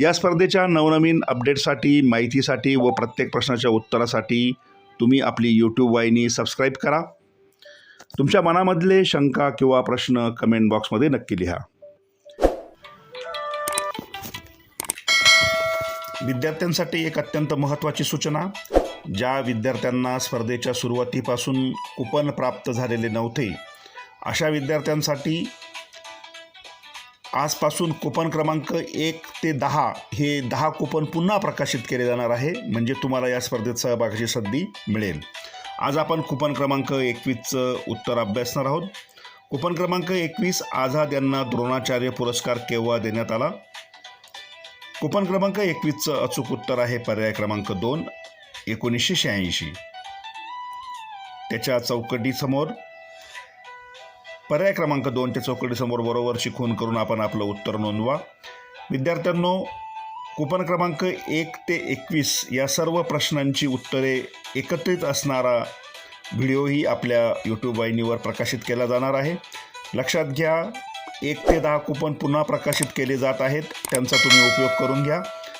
या स्पर्धेच्या नवनवीन अपडेटसाठी माहितीसाठी व प्रत्येक प्रश्नाच्या उत्तरासाठी तुम्ही आपली यूट्यूब वाहिनी सबस्क्राईब करा. तुमच्या मनामधले शंका किंवा प्रश्न कमेंट बॉक्समध्ये नक्की लिहा. विद्यार्थ्यांसाठी एक अत्यंत महत्त्वाची सूचना ज्या विद्यार्थ्यांना स्पर्धेच्या सुरुवातीपासून कुपन प्राप्त झालेले नव्हते अशा विद्यार्थ्यांसाठी आजपासून कुपन क्रमांक एक ते दहा हे दहा कुपन पुन्हा प्रकाशित केले जाणार आहे म्हणजे तुम्हाला या स्पर्धेत सहभागाची संधी मिळेल. आज आपण कुपन क्रमांक एकवीसचं उत्तर अभ्यासणार आहोत. कुपन क्रमांक एकवीस आझाद यांना द्रोणाचार्य पुरस्कार केव्हा देण्यात आला? कुपन क्रमांक एकवीसचं अचूक उत्तर आहे पर्याय क्रमांक दोन एकोणीसशे शहाऐंशी. त्याच्या चौकटीसमोर पर्याय क्रमांक दोनच्या चौकटीसमोर बरोबरची खून करून आपण आपलं उत्तर नोंदवा. विद्यार्थ्यांनो कुपन क्रमांक एक ते एकवीस या सर्व प्रश्नांची उत्तरे एकत्रित असणारा व्हिडिओही आपल्या यूट्यूब वाहिनीवर प्रकाशित केला जाणार आहे. लक्षात घ्या एक ते दहा कुपन पुन्हा प्रकाशित केले जात आहेत. त्यांचा तुम्ही उपयोग करून घ्या.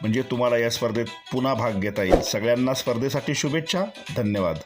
म्हणजे तुम्हाला या स्पर्धेत पुन्हा भाग घेता येईल. सगळ्यांना स्पर्धेसाठी शुभेच्छा. धन्यवाद.